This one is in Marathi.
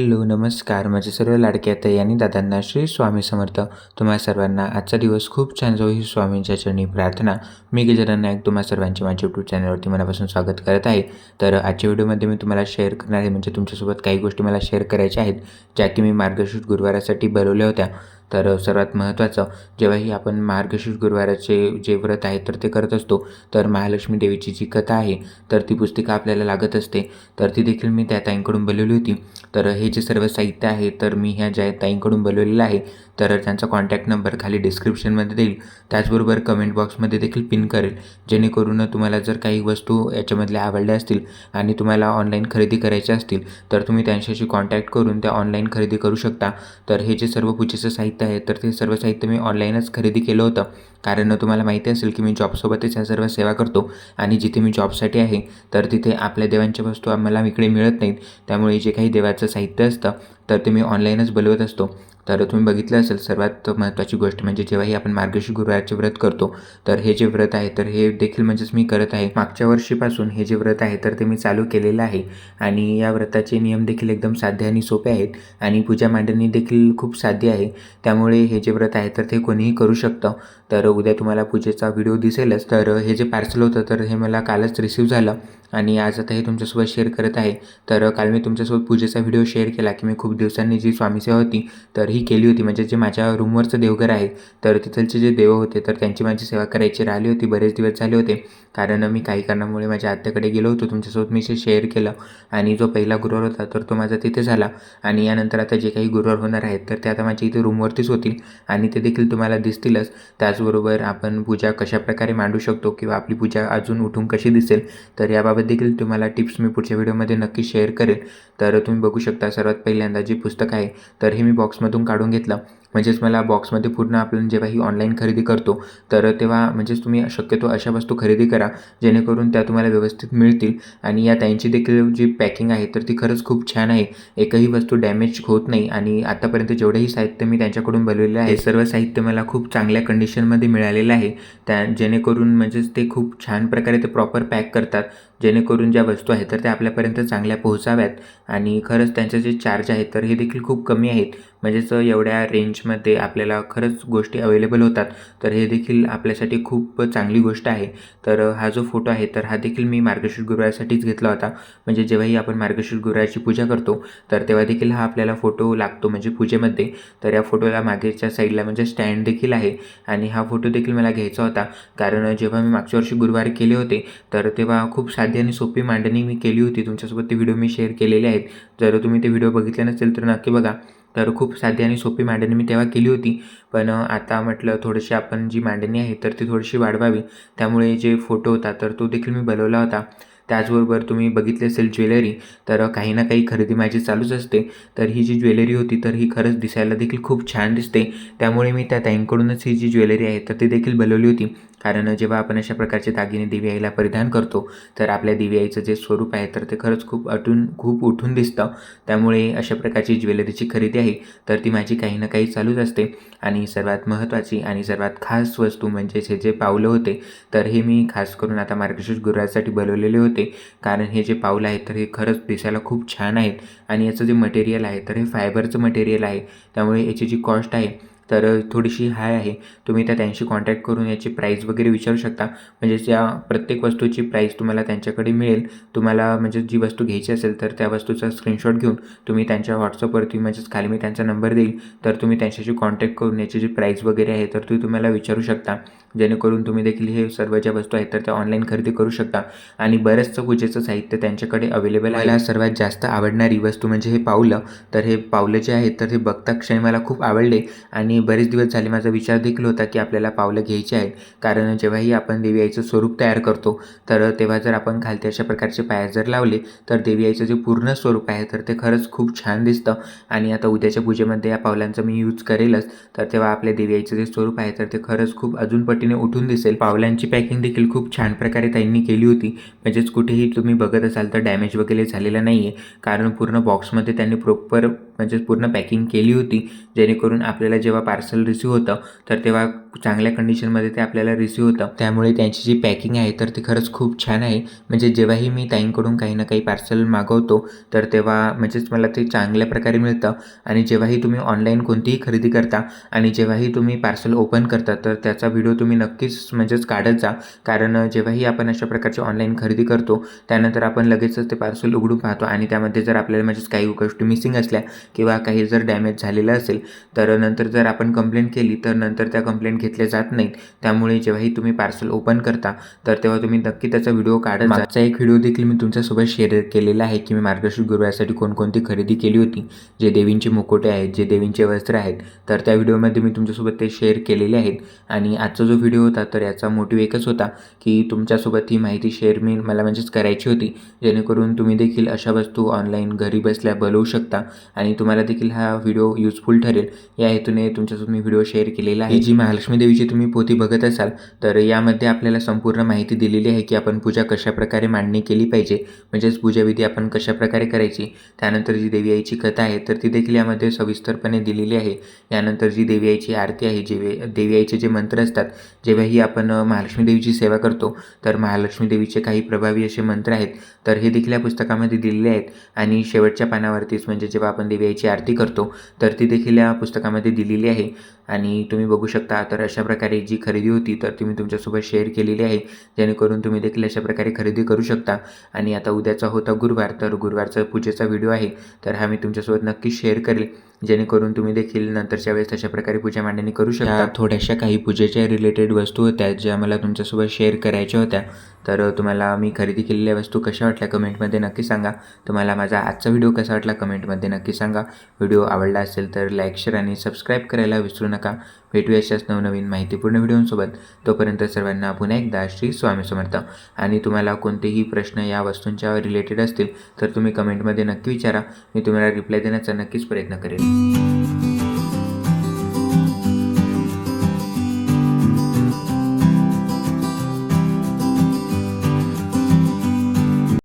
हॅलो नमस्कार. माझे सर्व लाडक्या ताई आणि दादांना श्री स्वामी समर्थ. तुम्हा सर्वांना आजचा दिवस खूप छान जाऊ ही स्वामींच्या चरणी प्रार्थना. मी गजानन नायक तुम्हा सर्वांचे माझ्या यूट्यूब चॅनलवरती मनापासून स्वागत करत आहे. तर आजच्या व्हिडिओमध्ये मी तुम्हाला शेअर करणार आहे. म्हणजे तुमच्यासोबत काही गोष्टी मला शेअर करायच्या आहेत ज्या की मी मार्गशीर्ष गुरुवारासाठी बनवल्या होत्या. तर सर्वात महत्त्वाचं जेव्हाही आपण मार्गशीर्ष गुरुवाराचे जे व्रत आहे तर ते करत असतो. तर महालक्ष्मी देवीची जी कथा आहे तर ती पुस्तिका आपल्याला लागत असते. तर ती देखील मी त्या ताईंकडून बोलवली होती. तर हे जे सर्व साहित्य आहे तर मी ह्या ज्या ताईंकडून बोलवलेलं आहे तर त्यांचा कॉन्टॅक्ट नंबर खाली डिस्क्रिप्शनमध्ये देईल. त्याचबरोबर कमेंट बॉक्समध्ये देखील पिन करेल. जेणेकरून तुम्हाला जर काही वस्तू याच्यामधल्या आवडल्या असतील आणि तुम्हाला ऑनलाईन खरेदी करायच्या असतील तर तुम्ही त्यांच्याशी कॉन्टॅक्ट करून त्या ऑनलाईन खरेदी करू शकता. तर हे जे सर्व पूजेचं साहित्य आहे तर ते सर्व साहित्य मी ऑनलाईनच खरेदी केलं होतं. कारण तुम्हाला माहिती असेल की मी जॉबसोबतच ह्या सर्व सेवा करतो. आणि जिथे मी जॉबसाठी आहे तर तिथे आपल्या देवांच्या वस्तू आम्हाला इकडे मिळत नाहीत. त्यामुळे जे काही देवाचं साहित्य असतं तर ते मी ऑनलाईनच बोलवत असतो. तर तुम्ही बघितलं असेल सर्वात महत्त्वाची गोष्ट म्हणजे जेव्हाही आपण मार्गशीर्ष गुरुवारचे व्रत करतो तर हे जे व्रत आहे तर हे देखील म्हणजेच मी करत आहे. मागच्या वर्षीपासून हे जे व्रत आहे तर ते मी चालू केलेलं आहे. आणि या व्रताचे नियम देखील एकदम साधे आणि सोपे आहेत. आणि पूजा मांडणी देखील खूप साधी आहे. त्यामुळे हे जे व्रत आहे तर ते कोणीही करू शकतं. तर उद्या तुम्हाला पूजेचा व्हिडिओ दिसेलच. तर हे जे पार्सल होतं तर हे मला कालच रिसीव झालं. आणि आज आता हे तुमच्यासोबत शेअर करत आहे. तर काल मी तुमच्यासोबत पूजेचा व्हिडिओ शेअर केला की मी खूप दिवसांनी जी स्वामी सेवा होती तर ही केली होती. म्हणजे जे माझ्या रूमवरचं देवघर आहे तर तिथलचे जे देव होते तर त्यांची माझी सेवा करायची राहिली होती. बरेच दिवस झाले होते. कारण मी काही कारणामुळे माझ्या आत्याकडे गेलो होतो तुमच्यासोबत मी ते शेअर केलं आणि जो पहिला गुरुवार होता तर तो माझा तिथे झाला. आणि यानंतर आता जे काही गुरुवार होणार आहेत तर ते आता माझ्या इथे रूमवरतीच होतील आणि ते देखील तुम्हाला दिसतीलच. त्याचबरोबर आपण पूजा कशाप्रकारे मांडू शकतो किंवा आपली पूजा अजून उठून कशी दिसेल तर याबाबत देखील तुम्हाला टिप्स मी पुढच्या व्हिडिओमध्ये नक्की शेअर करेल. तर तुम्ही बघू शकता सर्वात पहिल्यांदा जे पुस्तक आहे तर हे मी बॉक्समधून काढून घेतलं. म्हणजेच मला बॉक्समध्ये पूर्ण आपण जेव्हा ही ऑनलाईन खरेदी करतो तर तेव्हा म्हणजेच तुम्ही शक्यतो अशा वस्तू खरेदी करा जेणेकरून त्या तुम्हाला व्यवस्थित मिळतील. आणि या त्यांची देखील जी पॅकिंग आहे तर ती खरंच खूप छान आहे. एकही वस्तू डॅमेज होत नाही. आणि आतापर्यंत जेवढंही साहित्य मी त्यांच्याकडून बनवलेलं आहे सर्व साहित्य मला खूप चांगल्या कंडिशनमध्ये मिळालेलं आहे. त्या जेणेकरून म्हणजेच ते खूप छान प्रकारे ते प्रॉपर पॅक करतात. जेणेकरून ज्या वस्तू आहेत तर त्या आपल्यापर्यंत चांगल्या पोहोचाव्यात. आणि खरंच त्यांचे जे चार्ज आहेत तर हे देखील खूप कमी आहेत. म्हणजेच एवढ्या रेंजमध्ये आपल्याला खरंच गोष्टी अवेलेबल होतात तर हे देखील आपल्यासाठी खूप चांगली गोष्ट आहे. तर हा जो फोटो आहे तर हा देखील मी मार्गशीर्ष गुरुवारसाठीच घेतला होता. म्हणजे जेव्हाही आपण मार्गशीर्ष गुरुवारची पूजा करतो तर तेव्हा देखील हा आपल्याला फोटो लागतो म्हणजे पूजेमध्ये. तर या फोटोला मागेच्या साईडला म्हणजे स्टँड देखील आहे. आणि हा फोटो देखील मला घ्यायचा होता. कारण जेव्हा मी मागच्या वर्षी गुरुवार केले होते तर तेव्हा खूप साधी आणि सोपी मांडणी मी केली होती. तुमच्यासोबत ते व्हिडिओ मी शेअर केलेले आहेत. जर तुम्ही ते व्हिडिओ बघितले नसेल तर नक्की बघा. तर खूप साधी आणि सोपी मांडणी मी तेव्हा केली होती. पण आता म्हटलं थोडीशी आपण जी मांडणी आहे तर ती थोडीशी वाढवावी. त्यामुळे जे फोटो होता तर तो देखील मी बनवला होता. त्याचबरोबर तुम्ही बघितले असेल ज्वेलरी तर काही ना काही खरेदी माझी चालूच असते. तर ही जी ज्वेलरी होती तर ही खरंच दिसायला देखील खूप छान दिसते. त्यामुळे मी त्या ताईंकडूनच ही जी ज्वेलरी आहे तर ती देखील बनवली होती. कारण जेव्हा आपण अशा प्रकारचे दागिने देवी आईला परिधान करतो तर आपल्या देवी आईचं जे स्वरूप आहे तर ते खरंच खूप अटून खूप उठून दिसतं. त्यामुळे अशा प्रकारची ज्वेलरीची खरेदी आहे तर ती माझी काही ना काही चालूच असते. आणि सर्वात महत्त्वाची आणि सर्वात खास वस्तू म्हणजेच हे जे पावलं होते तर हे मी खास करून आता मार्गशीर्ष गुरुवारसाठी बनवलेले होते. कारण हे जे पावलं आहेत तर हे खरंच दिसायला खूप छान आहेत. आणि याचं जे मटेरियल आहे तर हे फायबरचं मटेरियल आहे. त्यामुळे याची जी कॉस्ट आहे तर थोडीशी हाय आहे. तुम्ही त्या त्यांशी कॉन्टॅक्ट करून याची प्राईस वगैरे विचारू शकता. म्हणजेच या प्रत्येक वस्तूची प्राईस तुम्हाला त्यांच्याकडे मिळेल. तुम्हाला म्हणजे जी वस्तू घ्यायची असेल तर त्या वस्तूचा स्क्रीनशॉट घेऊन तुम्ही त्यांच्या व्हॉट्सअपवरती म्हणजेच खाली मी त्यांचा नंबर देईल. तर तुम्ही त्यांच्याशी कॉन्टॅक्ट करून याची जी प्राईस वगैरे आहे तर ती तुम्हाला विचारू शकता. जेणेकरून तुम्ही देखील हे सर्व ज्या वस्तू आहेत तर त्या ऑनलाईन खरेदी करू शकता. आणि बरंचसं पूजेचं साहित्य त्यांच्याकडे अवेलेबल आहे. मला सर्वात जास्त आवडणारी वस्तू म्हणजे हे पावलं. तर हे पावलं जे आहेत तर हे बघता क्षणी मला खूप आवडले. आणि बरेच दिवस झाले माझा विचार देखील होता की आपल्याला पावलं घ्यायची आहेत. कारण जेव्हाही आपण देवी आईचं स्वरूप तयार करतो तर तेव्हा जर आपण खालते अशा प्रकारचे पाया जर लावले तर देवी आईचं जे पूर्ण स्वरूप आहे तर ते खरंच खूप छान दिसतं. आणि आता उद्याच्या पूजेमध्ये या पावलांचा मी यूज करेलच. तर तेव्हा आपल्या देवी आईचं जे स्वरूप आहे तर ते खरंच खूप अजून पटीने उठून दिसेल. पावलांची पॅकिंग देखील खूप छान प्रकारे त्यांनी केली होती. म्हणजेच कुठेही तुम्ही बघत असाल तर डॅमेज वगैरे झालेलं नाही आहे कारण पूर्ण बॉक्समध्ये त्यांनी प्रॉपर म्हणजेच पूर्ण पॅकिंग केली होती. जेणेकरून आपल्याला जेव्हा पार्सल रिसिव्ह होतं तर तेव्हा चांगल्या कंडिशनमध्ये ते आपल्याला रिसिव्ह होतं. त्यामुळे त्यांची जी पॅकिंग आहे तर ती खरंच खूप छान आहे. म्हणजे जेव्हाही मी ताईंकडून काही ना काही पार्सल मागवतो तर तेव्हा म्हणजेच मला ते चांगल्या प्रकारे मिळतं. आणि जेव्हाही तुम्ही ऑनलाईन कोणतीही खरेदी करता आणि जेव्हाही तुम्ही पार्सल ओपन करता तर त्याचा व्हिडिओ तुम्ही नक्कीच म्हणजेच काढत जा. कारण जेव्हाही आपण अशा प्रकारची ऑनलाईन खरेदी करतो त्यानंतर आपण लगेचच ते पार्सल उघडून पाहतो आणि त्यामध्ये जर आपल्याला म्हणजेच काही गोष्टी मिसिंग असल्या किंवा काही जर डॅमेज झालेलं असेल तर नंतर जर आपण कंप्लेंट केली तर नंतर त्या कंप्लेंट घेतल्या जात नाहीत. त्यामुळे जेव्हाही तुम्ही पार्सल ओपन करता तर तेव्हा तुम्ही नक्की त्याचा व्हिडिओ काढत मागचा एक व्हिडिओ देखील मी तुमच्यासोबत शेअर केलेला आहे की मी मार्गशीर्ष गुरुवारसाठी कोणकोणती खरेदी केली होती जे देवींचे मुकोटे आहेत जे देवींचे वस्त्र आहेत तर त्या व्हिडिओमध्ये मी तुमच्यासोबत ते शेअर केलेले आहेत. आणि आजचा जो व्हिडिओ होता तर याचा मोटिव्ह एकच होता की तुमच्यासोबत ही माहिती शेअर मी मला म्हणजेच करायची होती जेणेकरून तुम्ही देखील अशा वस्तू ऑनलाईन घरी बसल्या बोलवू शकता. आणि तुम्हाला देखील हा व्हिडिओ युजफुल ठरेल. या हेतूने तुमच्यासोबत मी व्हिडिओ शेअर केलेला आहे. जी महालक्ष्मी देवीची तुम्ही पोथी बघत असाल तर यामध्ये आपल्याला संपूर्ण माहिती दिलेली आहे की आपण पूजा कशाप्रकारे मांडणी केली पाहिजे. म्हणजेच पूजाविधी आपण कशाप्रकारे करायची त्यानंतर जी देवी आईची कथा आहे तर ती देखील यामध्ये सविस्तरपणे दिलेली आहे. यानंतर जी देवी आईची आरती आहे जे देवी आईचे जे मंत्र असतात जेव्हाही आपण महालक्ष्मी देवीची सेवा करतो तर महालक्ष्मी देवीचे काही प्रभावी असे मंत्र आहेत. तर हे देखील या पुस्तकामध्ये दिलेले आहेत. आणि शेवटच्या पानावरतीच म्हणजे जेव्हा आपण देवी आईची आरती करतो. तर ती देखील या पुस्तकामध्ये दिलेली आहे. आणि तुम्ही बघू शकता तर अशा प्रकारे जी खरेदी होती तर ती मी तुमच्यासोबत शेअर केलेली आहे. जेणेकरून तुम्ही देखील अशा प्रकारे खरेदी करू शकता. आणि आता उद्याचा होता गुरुवार तर गुरुवारचा पूजेचा व्हिडिओ आहे. तर हा मी तुमच्यासोबत नक्की शेअर करेल. जेणेकरून तुम्ही देखील नंतरच्या वेळेस तशा प्रकारे पूजा मांडणी करू शकता. थोड्याशा काही पूजेच्या रिलेटेड वस्तू होत्या ज्या मला तुमच्यासोबत शेअर करायच्या होत्या. तर तुम्हाला मी खरेदी केलेल्या वस्तू कशा वाटल्या कमेंटमध्ये नक्की सांगा. तुम्हाला माझा आजचा व्हिडिओ कसा वाटला कमेंटमध्ये नक्की सांगा. व्हिडिओ आवडला असेल तर लाईक शेअर आणि सबस्क्राईब करायला विसरू नका. भेटूया अशाच नवनवीन माहितीपूर्ण व्हिडिओंसोबत. तोपर्यंत सर्वांना पुन्हा एकदा श्री स्वामी समर्थ. आणि तुम्हाला कोणतेही प्रश्न या वस्तूंच्या रिलेटेड असतील तर तुम्ही कमेंटमध्ये नक्की विचारा. मी तुम्हाला रिप्लाय देण्याचा नक्कीच प्रयत्न करेन.